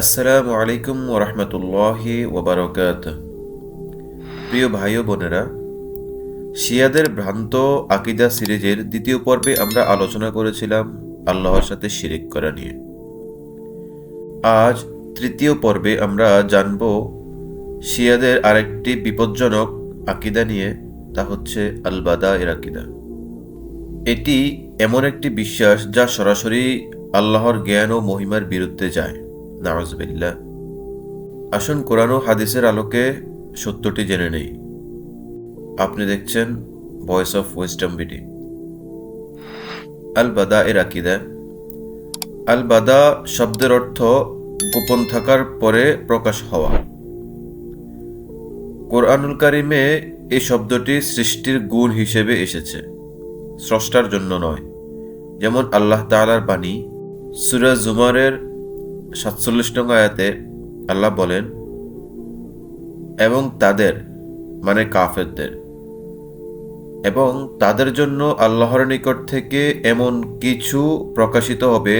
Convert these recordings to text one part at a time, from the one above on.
আসসালামু আলাইকুম ওরহমতুল্লাহি ওবরকাত প্রিয় ভাই ও বোনেরা, শিয়াদের ভ্রান্ত আকিদা সিরিজের দ্বিতীয় পর্বে আমরা আলোচনা করেছিলাম আল্লাহর সাথে শিরিক করা নিয়ে। আজ তৃতীয় পর্বে আমরা জানব শিয়াদের আরেকটি বিপজ্জনক আকিদা নিয়ে, তা হচ্ছে আলবাদা এর আকিদা। এটি এমন একটি বিশ্বাস যা সরাসরি আল্লাহর জ্ঞান ও মহিমার বিরুদ্ধে যায়। নাওয়াজবিল্লা আসুন কোরআন ও হাদিসের আলোকে সত্যটি জেনে নেই। আপনি দেখছেন ভয়েস অফ ওয়েস্টার্ন বিডি আল বাদা এর আকিদা। আল বাদা শব্দের অর্থ গোপন থাকার পরে প্রকাশ হওয়া। কোরআনুল কারিমে এই শব্দটি সৃষ্টির গুণ হিসেবে এসেছে। স্রষ্টার জন্য নয়, যেমন আল্লাহ তালার বাণী, সুরা জুমারের সাতচল্লিশ নং আয়াতে আল্লাহ বলেন, এবং তাদের মানে কাফেরদের, এবং তাদের জন্য আল্লাহর নিকট থেকে এমন কিছু প্রকাশিত হবে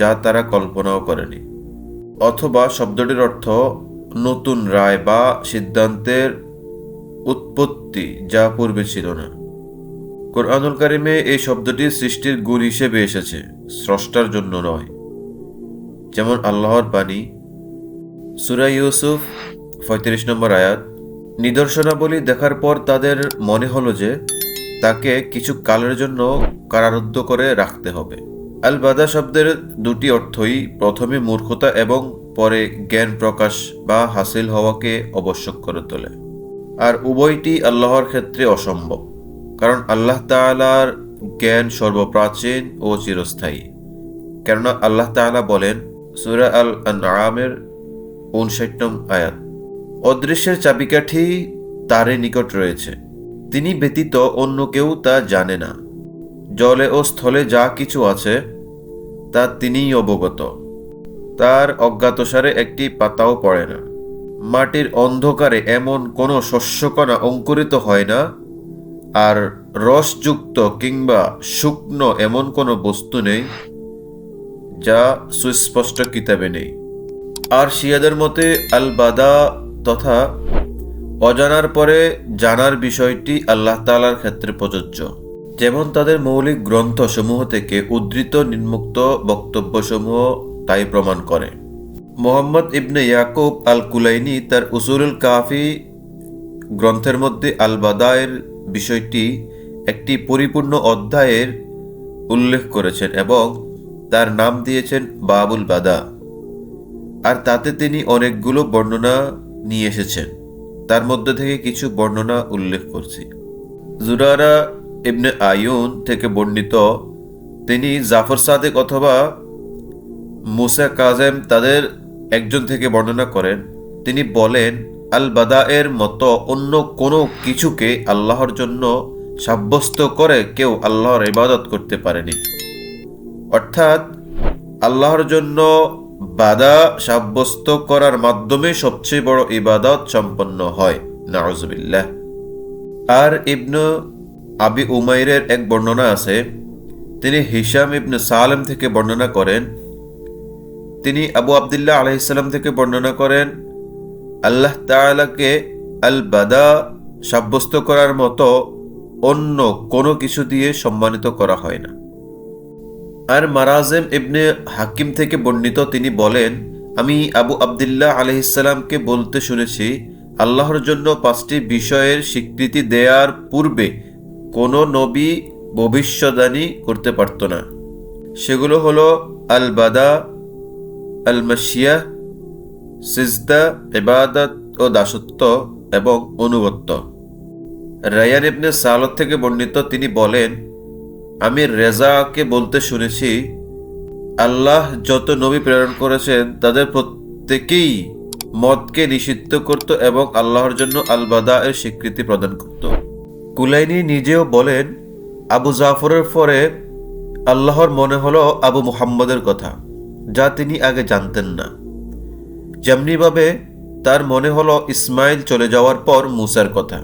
যা তারা কল্পনাও করেনি। অথবা শব্দটির অর্থ নতুন রায় বা সিদ্ধান্তের উৎপত্তি যা পূর্বে ছিল না। কোরআনুল কারিমে এই শব্দটি সৃষ্টির গুণ হিসেবে এসেছে, স্রষ্টার জন্য নয়। যেমন আল্লাহর বাণী, সুরা ইউসুফ, পঁয়ত্রিশ নম্বর আয়াত। নিদর্শনাবলী দেখার পর তাদের মনে হলো যে তাকে কিছু কালের জন্য কারারুদ্ধ করে রাখতে হবে। আল বাদা শব্দের দুটি অর্থই প্রথমে মূর্খতা এবং পরে জ্ঞান প্রকাশ বা হাসিল হওয়াকে আবশ্যক করে তোলে। আর উভয়টি আল্লাহর ক্ষেত্রে অসম্ভব, কারণ আল্লাহ তালার জ্ঞান সর্বপ্রাচীন ও চিরস্থায়ী। কেননা আল্লাহ তাআলা বলেন সুরা আল আনআমের উনষাটম আয়াত। অদৃশ্যের চাবিকাঠি তারই নিকট রয়েছে। তিনি ব্যতীত অন্য কেউ তা জানে না। জলে ও স্থলে যা কিছু আছে, তা তিনিই অবগত। তার অজ্ঞাতসারে একটি পাতাও পড়ে না। মাটির অন্ধকারে এমন কোনো শস্যকণা অঙ্কুরিত হয় না, আর রসযুক্ত কিংবা শুকনো এমন কোনো বস্তু নেই যা সুস্পষ্ট কিতাবে নেই। আর শিয়াদের মতে আল বাদা তথা অজানার পরে জানার বিষয়টি আল্লাহ তালার ক্ষেত্রে প্রযোজ্য। যেমন তাদের মৌলিক গ্রন্থসমূহ থেকে উদ্ধৃত নিম্মুক্ত বক্তব্যসমূহ তাই প্রমাণ করে। মোহাম্মদ ইবনে ইয়াকুব আল কুলাইনি তার উসুরুল কাফি গ্রন্থের মধ্যে আল বাদায়ের বিষয়টি একটি পরিপূর্ণ অধ্যায়ের উল্লেখ করেছেন এবং তার নাম দিয়েছেন বাবুল বাদা। আর তাতে তিনি অনেকগুলো বর্ণনা নিয়ে এসেছেন। তার মধ্যে থেকে কিছু বর্ণনা উল্লেখ করছি। জুরারা ইবনে আয়ুন থেকে বর্ণিত, তিনি জাফর সাদেক অথবা মুসা কাজেম তাদের একজন থেকে বর্ণনা করেন। তিনি বলেন আল বাদা এর মতো অন্য কোনো কিছুকে আল্লাহর জন্য সাব্যস্ত করে কেউ আল্লাহর ইবাদত করতে পারেনি। অর্থাৎ আল্লাহর জন্য বাদা সাব্যস্ত করার মাধ্যমে সবচেয়ে বড় ইবাদত সম্পন্ন হয়। নাউজবিল্লাহ। আর ইবনু আবি উমাইরের এক বর্ণনা আছে। তিনি হিসাম ইবনু সালেম থেকে বর্ণনা করেন। তিনি আবু আবদুল্লাহ আলহিসাল্লাম থেকে বর্ণনা করেন, আল্লাহ তালাকে আল বাদা সাব্যস্ত করার মতো অন্য কোনো কিছু দিয়ে সম্মানিত করা হয় না। আর মারাজেম ইবনে হাকিম থেকে বর্ণিত তিনি বলেন, আমি আবু আবদুল্লাহ আলহিসাল্লামকে বলতে শুনেছি, আল্লাহর জন্য পাঁচটি বিষয়ের স্বীকৃতি দেওয়ার পূর্বে কোনো নবী ভবিষ্যদানী করতে পারত না। সেগুলো হলো আল বাদা আল মাসিয়া সিজদা এবাদত ও দাসত্ব এবং অনুগত্য। রায়ান ইবনে সালত থেকে বর্ণিত তিনি বলেন আমি রেজাকে বলতে শুনেছি, আল্লাহ যত নবী প্রেরণ করেছেন, তাদের প্রত্যেকেই মদকে নিষিদ্ধ করত এবং আল্লাহর জন্য আলবাদা এর স্বীকৃতি প্রদান করত। কুলাইনি নিজেও বলেন, আবু জাফরের পরে আল্লাহর মনে হলো আবু মুহাম্মদের কথা, যা তিনি আগে জানতেন না। যেমনিভাবে তার মনে হলো ইসমাইল চলে যাওয়ার পর মুসার কথা।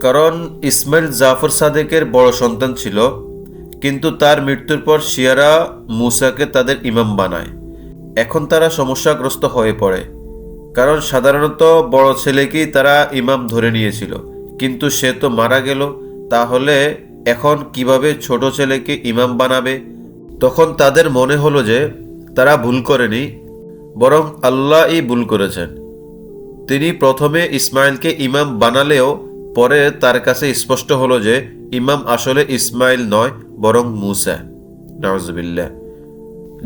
কারণ ইসমাইল জাফর সাদেকের বড় সন্তান ছিল কিন্তু তার মৃত্যুর পর শিয়ারা মুসাকে তাদের ইমাম বানায়। এখন তারা সমস্যাগ্রস্ত হয়ে পড়ে। কারণ সাধারণত বড় ছেলেকেই তারা ইমাম ধরে নিয়েছিল। কিন্তু সে তো মারা গেল। তাহলে এখন কীভাবে ছোট ছেলেকে ইমাম বানাবে? তখন তাদের মনে হলো যে তারা ভুল করেনি, বরং আল্লাহই ভুল করেছেন। তিনি প্রথমে ইসমাইলকে ইমাম বানালেও পরে তার কাছে স্পষ্ট হলো যে ইমাম আসলে ইসমাইল নয় বরং মুসা নওয়াজবিল্লা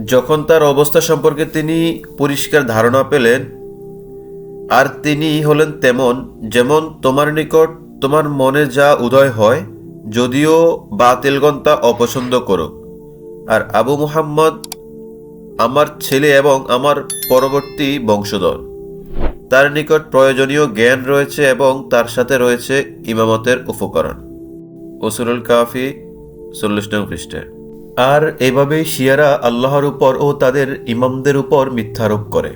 যখন তার অবস্থা সম্পর্কে তিনি পরিষ্কার ধারণা পেলেন, আর তিনি হলেন তেমন যেমন তোমার নিকট তোমার মনে যা উদয় হয়, যদিও বাতিলগণ তা অপছন্দ করো। আর আবু মুহাম্মদ আমার ছেলে এবং আমার পরবর্তী বংশধর। তার নিকট প্রয়োজনীয় জ্ঞান রয়েছে এবং তার সাথে রয়েছে ইমামতের উপকরণ। ওসুরুল কাফি চল্লিশ নং পৃষ্ঠে আর এভাবেই শিয়ারা আল্লাহর উপর ও তাদের ইমামদের উপর মিথ্যারোপ করে।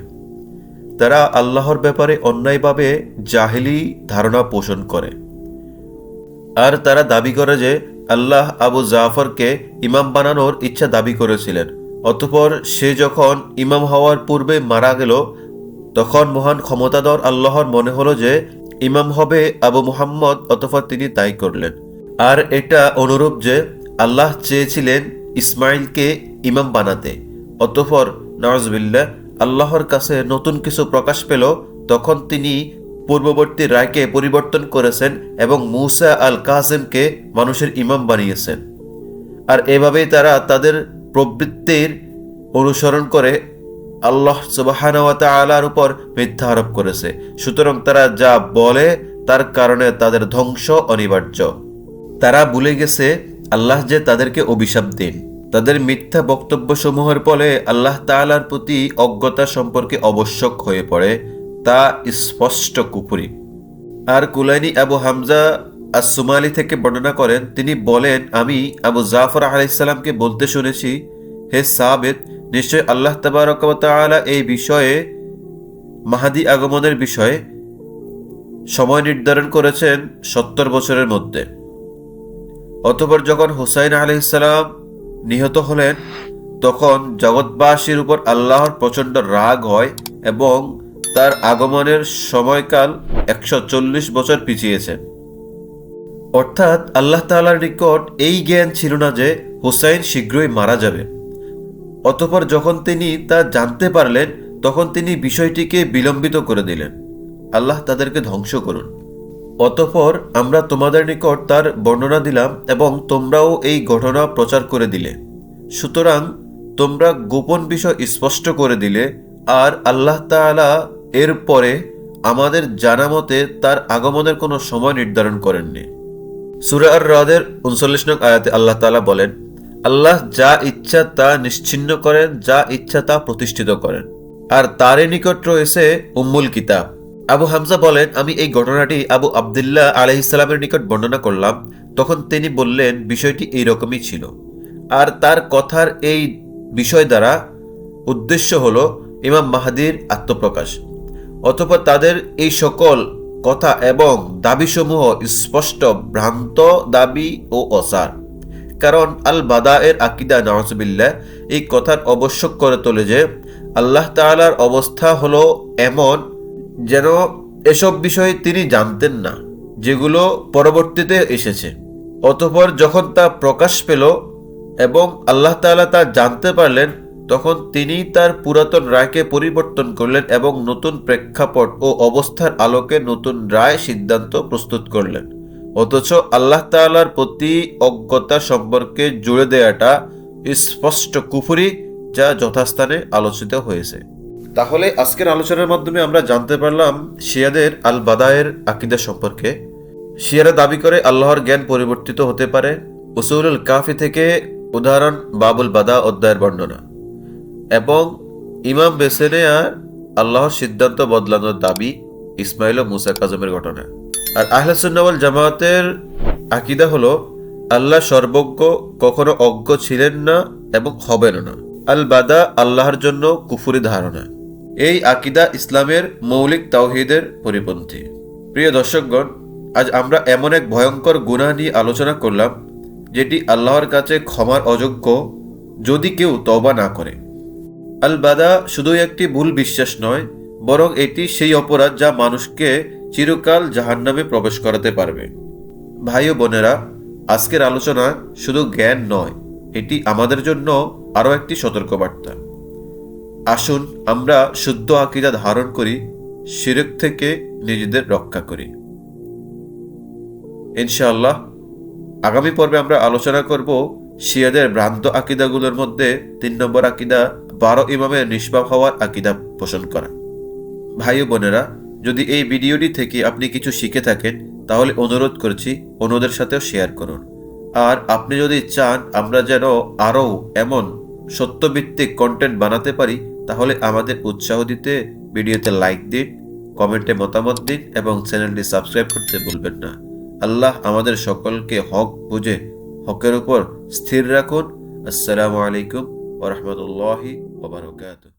তারা আল্লাহর ব্যাপারে অন্যায়ভাবে জাহিলি ধারণা পোষণ করে। আর তারা দাবি করে যে, আল্লাহ আবু জাফরকে ইমাম বানানোর ইচ্ছা দাবি করেছিলেন। অতপর সে যখন ইমাম হওয়ার পূর্বে মারা গেল, তখন মহান ক্ষমতাধর আল্লাহর মনে হলো যে, ইমাম হবে আবু মুহাম্মদ, অতপর তিনি তাই করলেন। আর এটা অনুরূপ যে আল্লাহ চেয়েছিলেন ইসমাইলকে ইমাম বানাতে। অতপর নওয়াজবিল্লা আল্লাহর কাছে নতুন কিছু প্রকাশ পেল। তখন তিনি পূর্ববর্তী রায়কে পরিবর্তন করেছেন এবং মুসা আল কাসেমকে মানুষের ইমাম বানিয়েছেন। আর এভাবেই তারা তাদের প্রবৃত্তির অনুসরণ করে আল্লাহ সুবাহানওয়াতা আলার উপর মিথ্যা আরোপ করেছে। সুতরাং তারা যা বলে, তার কারণে তাদের ধ্বংস অনিবার্য। তারা ভুলে গেছে আল্লাহ যে তাদেরকে অভিশাপ দিন। তাদের মিথ্যা বক্তব্যসমূহের ফলে আল্লাহ তাআলার প্রতি অজ্ঞতা সম্পর্কে আবশ্যক হয়ে পড়ে, তা স্পষ্ট কুপুরি আর কুলাইনি আবু হামজা আসুমালি থেকে বর্ণনা করেন, তিনি বলেন, আমি আবু জাফর আলাইসাল্লামকে বলতে শুনেছি, হে সাবেদ, নিশ্চয় আল্লাহ তাবারকালা এই বিষয়ে, মাহাদি আগমনের বিষয়ে সময় নির্ধারণ করেছেন সত্তর বছরের মধ্যে। অতপর যখন হুসাইন আলহিসাল্লাম নিহত হলেন, তখন জগৎবাসীর উপর আল্লাহর প্রচণ্ড রাগ হয় এবং তার আগমনের সময়কাল একশো চল্লিশ বছর পিছিয়েছেন। অর্থাৎ আল্লাহ তালার নিকট এই জ্ঞান ছিল না যে হুসাইন শীঘ্রই মারা যাবে। অতপর যখন তিনি তা জানতে পারলেন, তখন তিনি বিষয়টিকে বিলম্বিত করে দিলেন। আল্লাহ তাদেরকে ধ্বংস করুন। অতপর আমরা তোমাদের নিকট তার বর্ণনা দিলাম এবং তোমরাও এই ঘটনা প্রচার করে দিলে। সুতরাং তোমরা গোপন বিষয় স্পষ্ট করে দিলে আর আল্লাহ তাআলা এর পরে আমাদের জানা মতে তার আগমনের কোনো সময় নির্ধারণ করেননি। সুরা আর রাদের উনচল্লিশ নং আয়াতে আল্লাহ তাআলা বলেন, আল্লাহ যা ইচ্ছা তা নিশ্চিন্ন করেন, যা ইচ্ছা তা প্রতিষ্ঠিত করেন। আর তারই নিকট রয়েছে উম্মুল কিতাব। আবু হামজা বলেন, আমি এই ঘটনাটি আবু আবদুল্লাহ আলহিসাল্লামের নিকট বর্ণনা করলাম। তখন তিনি বললেন, বিষয়টি এই রকমই ছিল। আর তার কথার এই বিষয় দ্বারা উদ্দেশ্য হল ইমাম মাহাদির আত্মপ্রকাশ। অথবা তাদের এই সকল কথা এবং দাবিসমূহ স্পষ্ট, ভ্রান্ত দাবি ও অসার। কারণ আল বাদা এর আকিদা নওয়াজবিল্লা এই কথার আবশ্যক করে তোলে যে, আল্লাহ তাআলার অবস্থা হলো এমন যেন এসব বিষয়ে তিনি জানতেন না, যেগুলো পরবর্তীতে এসেছে। অতপর যখন তা প্রকাশ পেল এবং আল্লাহ তাআলা তা জানতে পারলেন, তখন তিনি তার পুরাতন রায়কে পরিবর্তন করলেন এবং নতুন প্রেক্ষাপট ও অবস্থার আলোকে নতুন রায় সিদ্ধান্ত প্রস্তুত করলেন। অথচ আল্লাহ তাআলার প্রতি অজ্ঞতা সম্পর্কে জুড়ে দেয়াটা স্পষ্ট কুফুরি যা যথাস্থানে আলোচিত হয়েছে। তাহলে আজকের আলোচনার মাধ্যমে আমরা জানতে পারলাম শিয়াদের আল বাদায়ের আকিদা সম্পর্কে। শিয়ারা দাবি করে আল্লাহর জ্ঞান পরিবর্তিত হতে পারে। উসুলুল কাফি থেকে উদাহরণ বাবুল বাদা অধ্যায়ের বর্ণনা। এবং ইমাম বেছে নেয়ার আল্লাহর সিদ্ধান্ত বদলানোর দাবি ইসমাইল ও মুসা কাজমের ঘটনা। আর আহলাসুন্নাওয়াল জামায়াতের আকিদা হলো, আল্লাহ সর্বজ্ঞ কখনো অজ্ঞ ছিলেন না এবং হবেন না। আল বাদা আল্লাহর জন্য কুফুরি ধারণা। এই আকিদা ইসলামের মৌলিক তাওহিদের পরিপন্থী। প্রিয় দর্শকগণ, আজ আমরা এমন এক ভয়ঙ্কর গুনাহ নিয়ে আলোচনা করলাম, যেটি আল্লাহর কাছে ক্ষমার অযোগ্য যদি কেউ তওবা না করে। আল বাদা শুধুই একটি ভুল বিশ্বাস নয়, বরং এটি সেই অপরাধ যা মানুষকে চিরকাল জাহান্নামে প্রবেশ করাতে পারবে। ভাই ও বোনেরা, আজকের আলোচনা শুধু জ্ঞান নয়, এটি আমাদের জন্য আরও একটি সতর্কবার্তা। আসুন আমরা শুদ্ধ আকিদা ধারণ করি, শিরক থেকে নিজেদের রক্ষা করি। ইনশাআল্লাহ, আগামী পর্বে আমরা আলোচনা করব শিয়াদের ভ্রান্ত আকিদাগুলোর মধ্যে তিন নম্বর আকিদা, বারো ইমামের নিষ্পাপ হওয়ার আকিদা পোষণ করা। ভাই বোনেরা, যদি এই ভিডিওটি থেকে আপনি কিছু শিখে থাকেন, তাহলে অনুরোধ করছি অন্যদের সাথেও শেয়ার করুন। আর আপনি যদি চান, আমরা যেন আরও এমন সত্যভিত্তিক কন্টেন্ট বানাতে পারি, তাহলে আমাদের উৎসাহ দিতে, ভিডিওতে লাইক দিন, কমেন্টে মতামত দিন এবং চ্যানেলটি সাবস্ক্রাইব করতে ভুলবেন না। আল্লাহ আমাদের সকলকে হক বুঝে, হকের উপর স্থির রাখুন। আসসালামু আলাইকুম ওরহমতুল্লাহি ওবরাকাতুহ